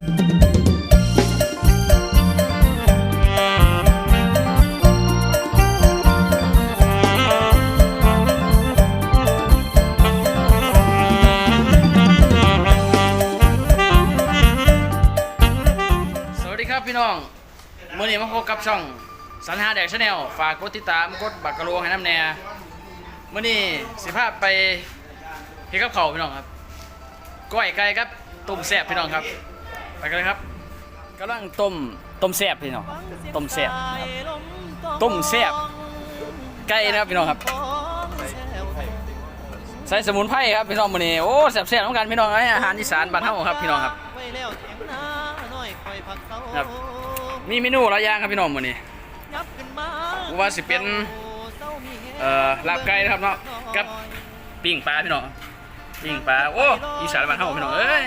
สวัสดีครับพี่น้องมื่อนี้มาพบกับช่องสันหาแดกชาแนลฝากกดติดตามกดบักกะโลให้น้ำแน่มื่อนี้สิภาพไปเฮ็ดกับเขาวพี่น้องครับก้อยไก่ครับต้มแซ่บพี่น้องครับ ไปกันเลยครับกำลังต้มต้มแซ่บพี่น้องต้มแซ่บครับต้มแซ่บไก่นะครับพี่น้องครับใส่สมุนไพรครับพี่น้องมื่อนี้โอ้แซ่บๆน้ำกันพี่น้องเอ้ยอาหารอีสานบ้านเฮาครับพี่น้องครับครับมีเมนูหลายอย่างครับพี่น้องมื้อนี้ว่าสิเป็นเอ่อลาบไก่นะครับเนาะกับปิ้งปลาพี่น้องปิ้งปลาโอ้อีสานบ้านเฮาพี่น้องเอ้ย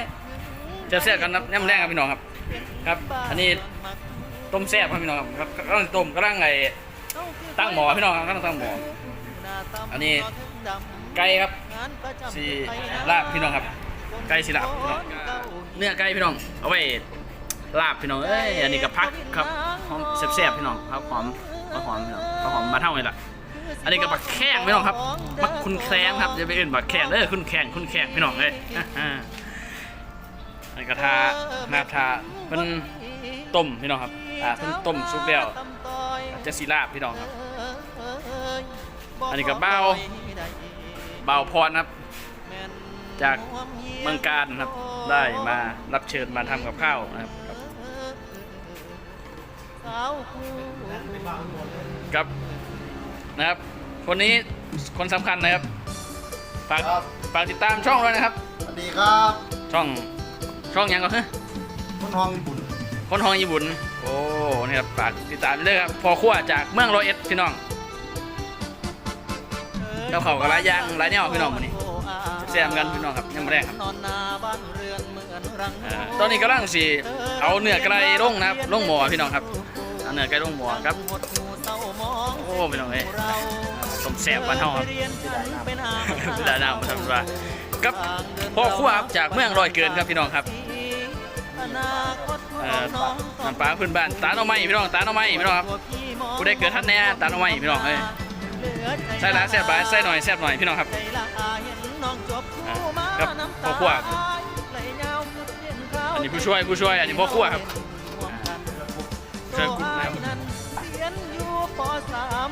จะแซ่บกันครับแหนมแรงครับพี่น้องครับ ครับ อันนี้ต้มแซ่บครับพี่น้องครับกำลังต้มกำลังไอ้ตั้งหมอพี่น้องครับกำลังตั้งหมออันนี้ไก่ครับสีลาบพี่น้องครับ ไก่สีลาบพี่น้องเนื้อไก่พี่น้องเอาไว้ลาบพี่น้องเอ้ยอันนี้กับพักครับหอมแซ่บๆพี่น้องครับหอมข้าหอมพี่น้องข้าหอมมาเท่าไหร่ล่ะอันนี้กับบักแข้งพี่น้องครับบักคุณแข้งครับจะไปอื่นบักแข้งเด้อคุณแข้งคุณแข้งพี่น้องเอ้ย อ่าอันนี้กระทานาทาเป็นต้มพี่น้องครับอ่าเป็นต้มซุปแล้วจะสีลาบพี่น้องครับ อันนี้กับเบ้าเบาพรครับ จากเมืองการครับ ได้มารับเชิญมาทำกับข้าวนะครับกับนะครับ คนนี้คนสำคัญนะครับฝากครับฝากติดตามช่องด้วยนะครับ สวัสดีครับ ช่อง ช่องหยังก็คือคุณทองญี่ปุ่นคนทองญี่ปุ่น โอ้นี่ครับฝากติดตามด้วยครับพอขั้วจากเมืองร้อยเอ็ดพี่น้องเจ้าเขากับหลายอย่างหลายแนวพี่น้องวันนี้แซมกันพี่น้องครับยังไม่แรกครับอ่าตอนนี้กำลังสิเอาเนื้อไก่ลงนะครับลงหม้อพี่น้องครับเอาเนื้อไก่ลงหม้อครับโอ้พี่น้องเอ้ยสมแสบบ้านเฮาครับดาหนาวมาทำว่า กับพ่อขั้วครับจากเมืองร้อยเกินครับพี่น้องครับน้ำปลาพื้นบ้านตาหน่อไม้พี่น้องตาหน่อไม้พี่น้องครับผู้ได้เกิดท่านแน่ตาหน่อไม้พี่น้องเอ้ยใส่หลายแซ่บหลายใส่หน่อยแซ่บหน่อยพี่น้องครับอ่าครับพ่อขั้วอันนี้ผู้ช่วยผู้ช่วยอันนี้พ่อขั้วครับช่วย กุ๊กนะครั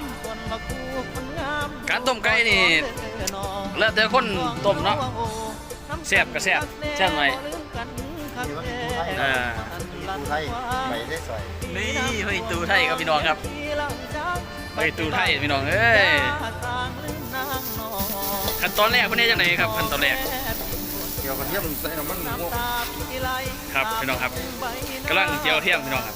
บการต้มไก่นี่แล้วแต่คนต้มเนาะแซ่บก็แซ่บแซ่บหน่อยนี่ว่าผู้ไทยอ่าผู้ไทยไปได้สวยนี่เฮ้ยตูไทยครับพี่น้องครับเฮ้ยตูไทยพี่น้องเอ้ยขั้นตอนแรกพวกนี้จังไหนครับขั้นตอนแรกเกี่ยวกับเทียมใส่น้ำมันงกครับพี่น้องครับกำลังเจียวเทียมพี่น้องครับ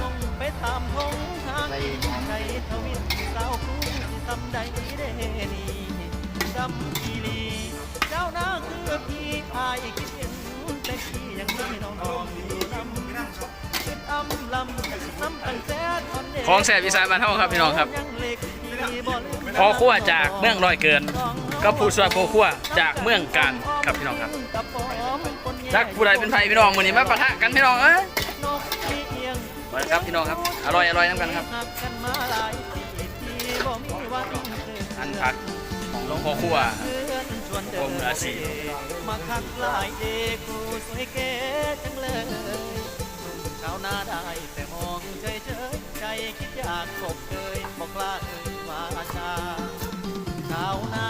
ส่งไปตามทงทางใจทวินสาวครูที่ทำใดเดนีดำอีลี เจ้านาคือพี่อายคิดเห็นแต่พี่ยังมีน้องๆอยู่นำคิดอำลำน้ำตั้งแต่ตอนเด็กของแสบอีสานบ้านเฮาครับพี่น้องครับยังเล็กที่บ่ลืมพ่อครัวจากเมืองร้อยเกิน ก็ผู้ช่วยพ่อครัวจากเมืองการครับพี่น้องครับกับปอมคนเดียวจักผู้ใดเป็นไผพี่น้องมื้อนี้มาปะทะกันพี่น้องเอ้ยนกที่เอียง มาครับพี่น้องครับ อร่อยอร่อยน้ำกันครับหักกันมาหลายปีที่บ่มีวันเลิกอันผักของหลวงพ่อครัวเพื่อนชวนเดิวงราศีมาคักหลายเด็กกูสวยเก๋จังเลยชาวนาได้แต่มองเฉยเฉยๆใจคิดอยากกบเกยบอกลาเอ่ยว่าชาชาวนา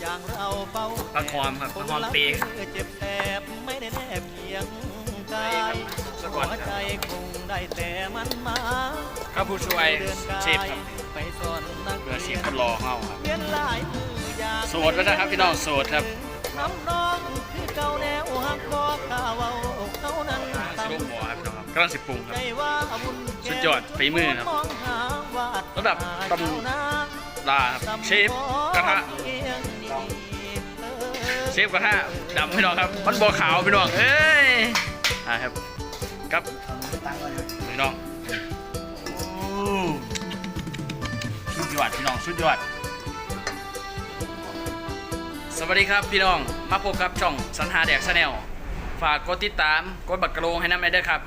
อย่างเราเฝ้าผักหอมครับผักหอมเปกเจ็บแสบไม่ได้แนบเคียง กายสะก่อนหัวคใจรับคงได้แต่มันมาครับผู้ช่วยเชฟครับไปสอนนักเพื่อเรีเสียยนคนรอเฮาครับเรียนหลายมืออยากโสดไว้นะครับพี่น้องโสดครับน้ำน้องคือเก่าแนวหักบอกกาเว้าเท่านั้นสิตามลงหมอครับพี่น้องครับกำลังสิปรุงครับใจว่าบุญแก่สุดยอดฝีมือครับมองหาวาสระดับตำเจ้านาลาครับเชฟกระทะเชฟกระทะดำพี่น้องครับ มันบัวขาวพี่น้องเอ้ยาครับครับพี่น้องชุดยอดพี่น้องสุดยอด สวัสดีครับพี่น้อง มาพบกับช่องสันหาแดกชาแนลฝากกดติดตาม กดบักกระโลงให้น้ำไอเด้อครับ